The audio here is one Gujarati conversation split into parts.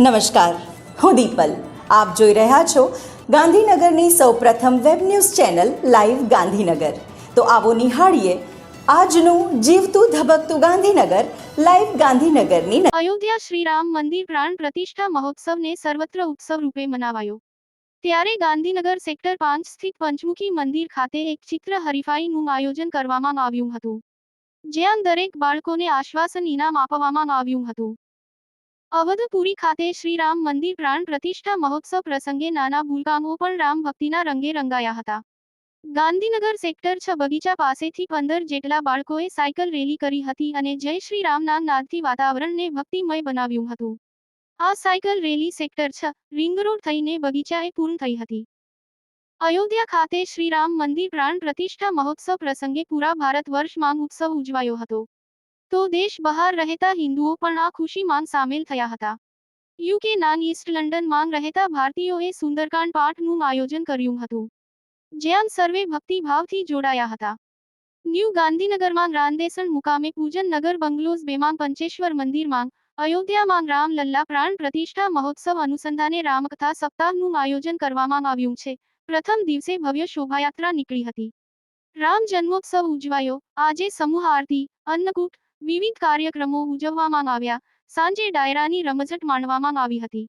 નમસ્કાર. હું દીપલ. આપ જોઈ રહ્યા છો ગાંધીનગરની સૌપ્રથમ web news channel live Gandhinagar. તો આવો નિહાળીએ આજનું જીવતું ધબકતું ગાંધીનગર લાઈવ ગાંધીનગરની અયોધ્યા શ્રીરામ મંદિર પ્રાણ પ્રતિષ્ઠા મહોત્સવને સર્વત્ર ઉત્સવ રૂપે મનાવાયો. ત્યારે ગાંધીનગર સેક્ટર પાંચ સ્થિત પંચમુખી મંદિર ખાતે એક ચિત્ર હરીફાઈનું આયોજન કરવામાં આવ્યું હતું. જ્યાં દરેક બાળકોને આશ્વાસન ઇનામ આપવામાં આવ્યું હતું. અવધપુરી ખાતે શ્રીરામ મંદિર પ્રાણ પ્રતિષ્ઠા મહોત્સવ પ્રસંગે નાના ભૂલકાંગો પણ રામ ભક્તિના રંગે રંગાયા હતા. ગાંધીનગર સેક્ટર છ બગીચા પાસેથી પંદર જેટલા બાળકોએ સાયકલ રેલી કરી હતી અને જય શ્રી રામના નાદથી વાતાવરણને ભક્તિમય બનાવ્યું હતું. આ સાયકલ રેલી સેક્ટર છ, રિંગ રોડ થઈને બગીચાએ પૂર્ણ થઈ હતી. અયોધ્યા ખાતે શ્રીરામ મંદિર પ્રાણ પ્રતિષ્ઠા મહોત્સવ પ્રસંગે પૂરા ભારત વર્ષ માંગ ઉત્સવ ઉજવાયો હતો. તો દેશ બહાર રહેતા હિન્દુઓ પણ આ ખુશીમાં સામેલ થયા હતા. યુકે નાન ઈસ્ટ લંડનમાં રહેતા ભારતીયોએ સુંદરકાંડ પાઠનું આયોજન કર્યું હતું, જ્યાં સર્વે ભક્તિભાવથી જોડાયા હતા. ન્યૂ ગાંધીનગરમાં રાંદેસણ મુકામે પૂજન નગર બંગલોઝ બેમાં પંચેશ્વર મંદિરમાં અયોધ્યામાં રામ લલ્લા પ્રાણ પ્રતિષ્ઠા મહોત્સવ અનુસંધાને રામકથા સપ્તાહનું આયોજન કરવામાં આવ્યું છે. પ્રથમ દિવસે ભવ્ય શોભાયાત્રા નીકળી હતી. રામ જન્મોત્સવ ઉજવાયો. આજે સમૂહ આરતી, અન્નકૂટ વિવિધ કાર્યક્રમો ઉજવવામાં આવ્યા. સાંજે ડાયરાની રમઝટ માણવામાં આવી હતી.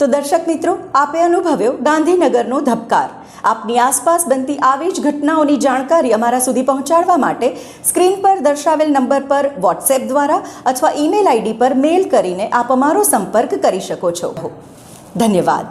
તો દર્શક મિત્રો, આપે અનુભવ્યો ગાંધીનગરનો ધબકાર. આપની આસપાસ બનતી આવી જ ઘટનાઓની જાણકારી અમારા સુધી પહોંચાડવા માટે સ્ક્રીન પર દર્શાવેલ નંબર પર વોટ્સએપ દ્વારા અથવા ઈમેલ આઈડી પર મેલ કરીને આપ અમારો સંપર્ક કરી શકો છો. ધન્યવાદ.